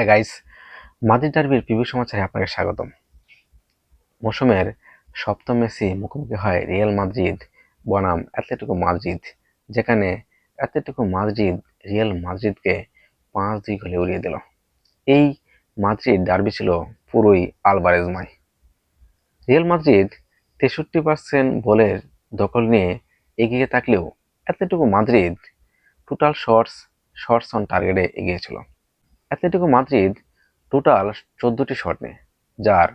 High guys Madrid ডার্বির preview সমাচারে আপনাকে স্বাগতম। মৌসুমের সপ্তম ম্যাচে মুখোমুখি হয় রিয়াল মাদ্রিদ, বনাম অ্যাথলেটিকো মাদ্রিদ, যেখানে অ্যাথলেটিকো মাদ্রিদ রিয়াল মাদ্রিদকে পাঁচ দুই গোলে উড়িয়ে দিল। এই মাদ্রিদ ডার্বি ছিল পুরোই আলবারেজময় রিয়াল মাদ্রিদ তেষট্টি পার্সেন্ট বলের দখল নিয়ে এগিয়ে থাকলেও Atletico Madrid total shots shots on টার্গেটে এগিয়ে ছিল। অ্যাথলেটিকো মাদ্রিদ টোটাল চোদ্দোটি শট নেয়, যার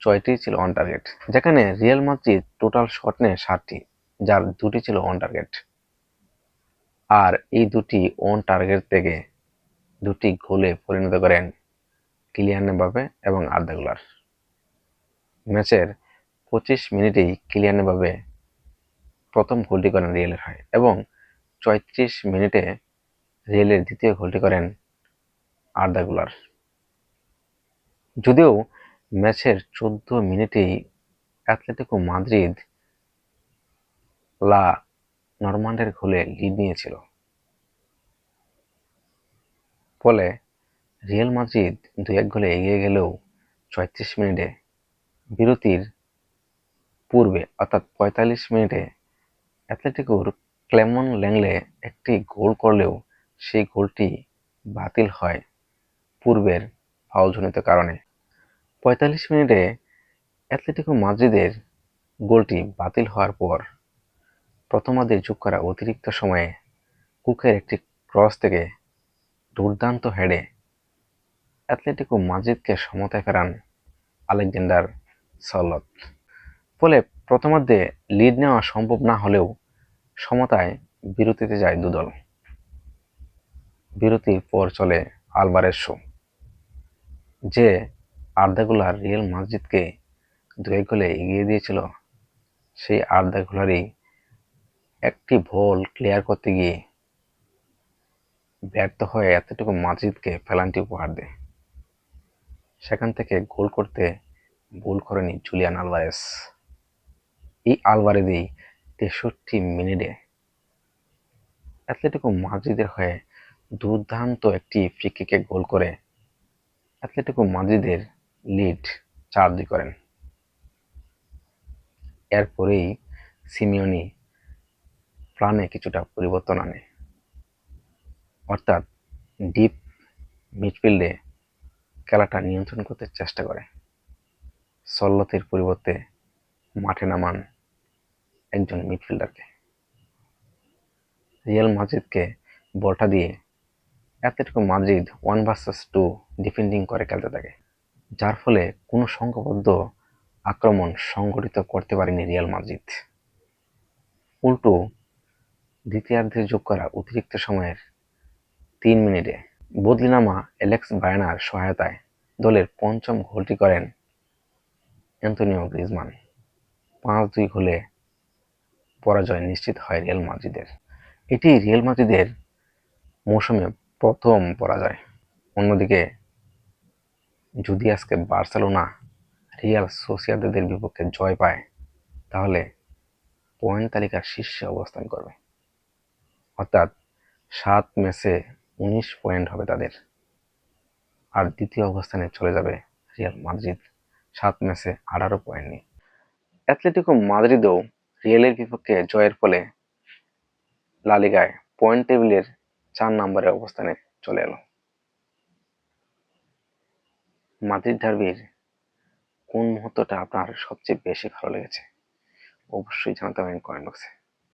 ছয়টি ছিল অন টার্গেট যেখানে রিয়াল মাদ্রিদ টোটাল শট নেয় ষাটটি যার দুটি ছিল অন টার্গেট আর এই দুটি অন টার্গেট থেকে দুটি গোলে পরিণত করেন কিলিয়ান এমবাপে এবং আর্দাগুলার ম্যাচের পঁচিশ মিনিটেই কিলিয়ান এমবাপে প্রথম গোলটি করেন রিয়েলের হয় এবং চৌত্রিশ মিনিটে রিয়েলের দ্বিতীয় গোলটি করেন আর্দাগুলার যদিও ম্যাচের চোদ্দ মিনিটেই অ্যাথলেটিকো মাদ্রিদ লা নরমান্ডের গোলে লিড নিয়েছিল। ফলে রিয়াল মাদ্রিদ দু এক গোলে এগিয়ে গেলেও ছয়ত্রিশ মিনিটে বিরতির পূর্বে, অর্থাৎ পঁয়তাল্লিশ মিনিটে অ্যাথলেটিকোর ক্লেমন ল্যাংলে একটি গোল করলেও সেই গোলটি বাতিল হয়। পূর্বের ফাউলজনিত কারণে। পঁয়তাল্লিশ মিনিটে অ্যাথলেটিকো মাদ্রিদের গোলটি বাতিল হওয়ার পর প্রথমার্ধে যোগ করা অতিরিক্ত সময়ে কুকের একটি ক্রস থেকে দুর্দান্ত হেডে অ্যাথলেটিকো মাদ্রিদকে সমতায় ফেরান আলেকজান্ডার সলত ফলে প্রথমার্ধে লিড নেওয়া সম্ভব না হলেও সমতায় বিরতিতে যায় দুদল। বিরতির পর চলে আলবারের শো যে আর্দাগুলার রিয়েল মাদ্রিদকে দু এক গোলে এগিয়ে দিয়েছিল, সেই আর্দাগুলারই একটি ভোল ক্লিয়ার করতে গিয়ে ব্যর্থ হয়ে এতটুকু মাদ্রিদকে পেনাল্টি উপহার দেয়। সেখান থেকে গোল করতে ভুল করেনি জুলিয়ান আলভারেস। এই আলভারেজই তেষট্টি মিনিটে অ্যাথলেটিকো মাদ্রিদের হয়ে দুর্দান্ত একটি ফ্রিকিকে গোল করে অ্যাথলেটিকো মাদ্রিদের লিড চার দুই করেন। এরপরেই সিমিওনি প্ল্যানে কিছুটা পরিবর্তন আনে। অর্থাৎ ডিপ মিডফিল্ডে খেলাটা নিয়ন্ত্রণ করতে চেষ্টা করে। সল্লতের পরিবর্তে মাঠে নামান একজন মিডফিল্ডারকে। রিয়াল মাদ্রিদকে বলটা দিয়ে Atletico Madrid one versus two defending করে খেলতে থাকে। যার ফলে কোনো সংঘবদ্ধ আক্রমণ সংগঠিত করতে পারেনি রিয়াল মাদ্রিদ। উল্টো দ্বিতীয়ার্ধে যোগ করা অতিরিক্ত সময়ের তিন মিনিটে বদলিনামা অ্যালেক্স বায়ানার সহায়তায় দলের পঞ্চম গোলটি করেন অ্যান্তনিও গ্রিজমান। পাঁচ দুই গোলে পরাজয় নিশ্চিত হয় রিয়াল মাদ্রিদের। এটি রিয়াল মাদ্রিদের মৌসুমে প্রথম পরাজয়। অন্যদিকে, যদি আজকে বার্সেলোনা রিয়াল সোসিয়াদের বিপক্ষে জয় পায়, তাহলে পয়েন্ট তালিকার শীর্ষে অবস্থান করবে। অর্থাৎ সাত ম্যাচে উনিশ পয়েন্ট হবে তাদের। আর দ্বিতীয় অবস্থানে চলে যাবে রিয়াল মাদ্রিদ। সাত ম্যাচে আঠারো পয়েন্ট নিয়ে। অ্যাথলেটিকো মাদ্রিদও রিয়ালের বিপক্ষে জয়ের ফলে লালিগায় পয়েন্ট টেবিলের চার নম্বরের অবস্থানে চলে এলো। মাদ্রিদ ডার্বির কোন মুহূর্তটা আপনার সবচেয়ে বেশি ভালো লেগেছে? অবশ্যই জানাতে পারেন কমেন্ট বক্সে